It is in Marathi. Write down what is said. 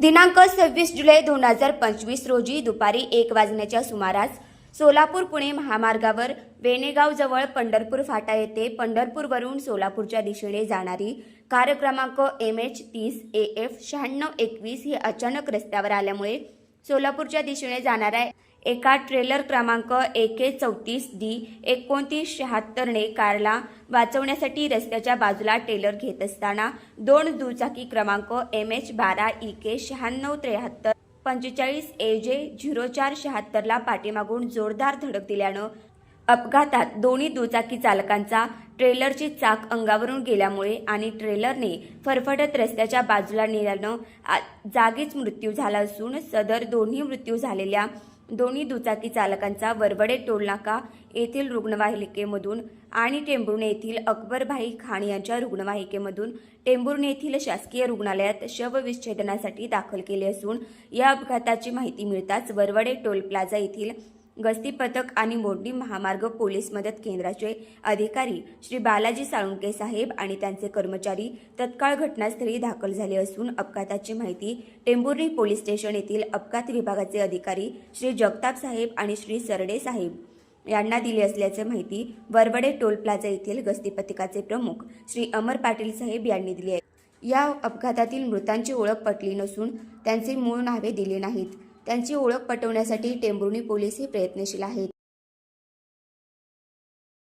दिनांक सव्वीस जुलै दोन हजार पंचवीस रोजी दुपारी एक वाजण्याच्या सुमारास सोलापूर पुणे महामार्गावर वेणेगावजवळ पंढरपूर फाटा येथे पंढरपूरवरून सोलापूरच्या दिशेने जाणारी कार क्रमांक एम एच तीस ए एफ शहाण्णव एकवीस ही अचानक रस्त्यावर आल्यामुळे सोलापूरच्या दिशेने जाणाऱ्या एका ट्रेलर क्रमांक एके चौतीस डी एकोणतीस शहात्तरने कारला वाचवण्यासाठी रस्त्याच्या बाजूला टेलर घेत असताना दोन दुचाकी क्रमांक एम एच बारा ई के शहाण्णव त्र्याहत्तर पंचेचाळीस ए जे झिरो चार शहात्तरला पाठीमागून जोरदार धडक दिल्यानं अपघातात दोन्ही दुचाकी चालकांचा ट्रेलरची चाक अंगावरून गेल्यामुळे आणि ट्रेलरने फरफटत रस्त्याच्या बाजूला नेल्यानं जागीच मृत्यू झाला असून सदर दोन्ही मृत्यू झालेल्या दोन्ही दुचाकी चालकांचा वरवडे टोलनाका येथील रुग्णवाहिकेमधून आणि टेंबुर्णे येथील अकबरभाई खान यांच्या रुग्णवाहिकेमधून टेंबुर्णे येथील शासकीय रुग्णालयात शवविच्छेदनासाठी दाखल केले असून या अपघाताची माहिती मिळताच वरवडे टोल प्लाझा येथील गस्ती पथक आणि मोडणी महामार्ग पोलीस मदत केंद्राचे अधिकारी श्री बालाजी साळुंके साहेब आणि त्यांचे कर्मचारी तत्काळ घटनास्थळी दाखल झाले असून अपघाताची माहिती टेंभुर्णी पोलीस स्टेशन येथील अपघात विभागाचे अधिकारी श्री जगताप साहेब आणि श्री सरडे साहेब यांना दिली असल्याची माहिती वरवडे टोल प्लाझा येथील गस्ती पथकाचे प्रमुख श्री अमर पाटील साहेब यांनी दिली आहे. या अपघातातील मृतांची ओळख पटली नसून त्यांचे मूळ नावे दिले नाहीत. त्यांची ओळख पटवण्यासाठी टेंभुर्णी पोलीसही प्रयत्नशील आहेत.